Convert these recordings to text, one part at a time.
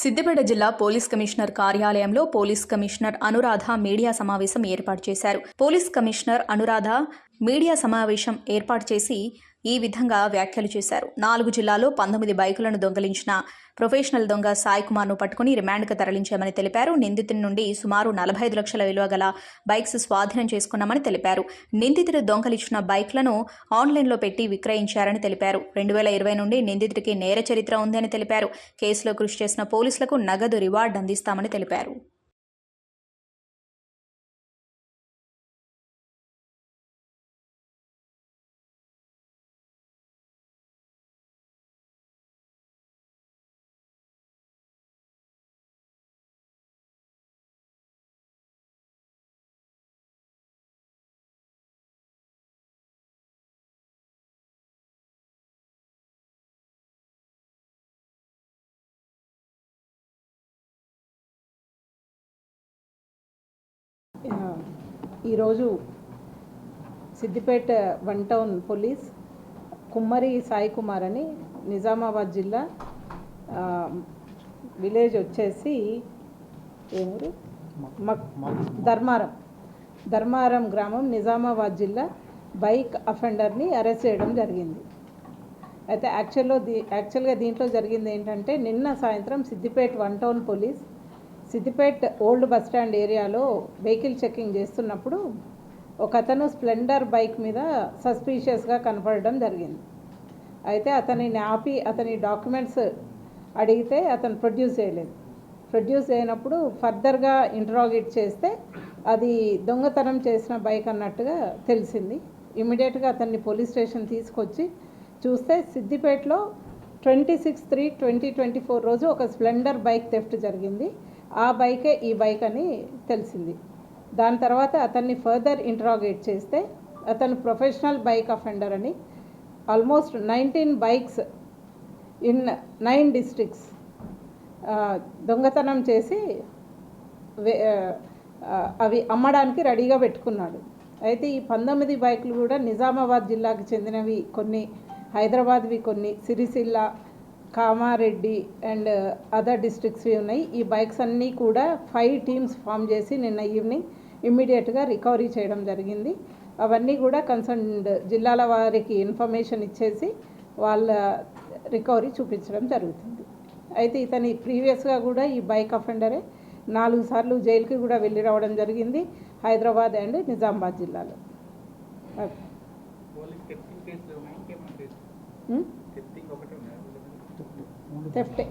సిద్దిపేట జిల్లా police commissioner కార్యాలయంలో police commissioner Anuradha media సమావేశం ఏర్పాటు చేశారు. పోలీస్ కమిషనర్ అనురాధ మీడియా సమావేశం ఏర్పాటు చేసి ఈ విధంగా వ్యాఖ్యలు చేశారు. నాలుగు జిల్లాలో పంతొమ్మిది బైకులను దొంగలించిన ప్రొఫెషనల్ దొంగ సాయి కుమార్ను పట్టుకుని రిమాండ్కు తరలించామని తెలిపారు. నిందితుడి నుండి సుమారు నలభై ఐదు లక్షల విలువ గల బైక్స్ స్వాధీనం చేసుకున్నామని తెలిపారు. నిందితుడు దొంగలిచ్చిన బైక్లను ఆన్లైన్లో పెట్టి విక్రయించారని తెలిపారు. రెండు వేల ఇరవై నుండి నిందితుడికి నేర చరిత్ర ఉందని తెలిపారు. కేసులో కృషి చేసిన పోలీసులకు నగదు రివార్డు అందిస్తామని తెలిపారు. ఈరోజు Siddipet one town police Kummari Sai Kumar అని నిజామాబాద్ జిల్లా విలేజ్ వచ్చేసి ఏమూరు? ధర్మారం. ధర్మారం గ్రామం నిజామాబాద్ జిల్లా బైక్ అఫెండర్ని అరెస్ట్ చేయడం జరిగింది. అయితే యాక్చువల్లో దీ యాక్చువల్గా దీంట్లో జరిగింది ఏంటంటే నిన్న సాయంత్రం Siddipet one town police Siddipet old bus stand ఏరియాలో వెహికల్ చెకింగ్ చేస్తున్నప్పుడు ఒక అతను స్ప్లెండర్ బైక్ మీద సస్పీషియస్గా కనపడడం జరిగింది. అయితే అతనిని ఆపి అతని డాక్యుమెంట్స్ అడిగితే అతను ప్రొడ్యూస్ చేయలేదు. ప్రొడ్యూస్ అయినప్పుడు ఫర్దర్గా ఇంటరాగేట్ చేస్తే అది దొంగతనం చేసిన బైక్ అన్నట్టుగా తెలిసింది. ఇమీడియట్గా అతన్ని పోలీస్ స్టేషన్ తీసుకొచ్చి చూస్తే సిద్దిపేటలో twenty six three twenty twenty four రోజు ఒక స్ప్లెండర్ బైక్ థెఫ్ట్ జరిగింది. ఆ బైకే ఈ బైక్ అని తెలిసింది. దాని తర్వాత అతన్ని ఫర్దర్ ఇంట్రాగేట్ చేస్తే అతను ప్రొఫెషనల్ బైక్ అఫెండర్ అని almost nineteen bikes in nine districts దొంగతనం చేసి వే- అవి అమ్మడానికి రెడీగా పెట్టుకున్నాడు. అయితే ఈ పంతొమ్మిది బైకులు కూడా నిజామాబాద్ జిల్లాకు చెందినవి కొన్ని హైదరాబాద్వి కొన్ని సిరిసిల్ల కామారెడ్డి అండ్ అదర్ డిస్ట్రిక్ట్స్వి ఉన్నాయి. ఈ బైక్స్ అన్నీ కూడా ఫైవ్ టీమ్స్ ఫామ్ చేసి నిన్న ఈవినింగ్ ఇమ్మీడియట్గా రికవరీ చేయడం జరిగింది. అవన్నీ కూడా కన్సర్న్డ్ జిల్లాల వారికి ఇన్ఫర్మేషన్ ఇచ్చేసి వాళ్ళ రికవరీ చూపించడం జరుగుతుంది. అయితే ఇతని ప్రీవియస్గా కూడా ఈ బైక్ అఫెండరే నాలుగు సార్లు జైలుకి కూడా వెళ్ళి రావడం జరిగింది హైదరాబాద్ అండ్ నిజామాబాద్ జిల్లాలో. ఓకే. థెఫ్టే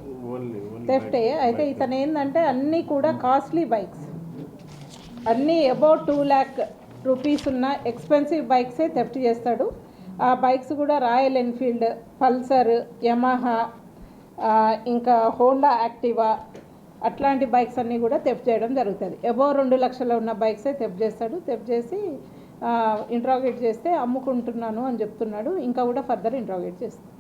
థెఫ్టే అయితే ఇతను ఏంటంటే అన్నీ కూడా కాస్ట్లీ బైక్స్ అన్నీ అబౌట్ టూ ల్యాక్ రూపీస్ ఉన్న ఎక్స్పెన్సివ్ బైక్సే థెఫ్ట్ చేస్తాడు. ఆ బైక్స్ కూడా రాయల్ ఎన్ఫీల్డ్ పల్సర్ యమహా ఇంకా హోండా యాక్టివా అట్లాంటి బైక్స్ అన్నీ కూడా థెఫ్ట్ చేయడం జరుగుతుంది. అబౌవ్ రెండు లక్షల ఉన్న బైక్సే థెఫ్ట్ చేస్తాడు. థెఫ్ట్ చేసి ఇంట్రాగేట్ చేస్తే అమ్ముకుంటున్నాను అని చెప్తున్నాడు. ఇంకా కూడా ఫర్దర్ ఇంట్రాగేట్ చేస్తాడు.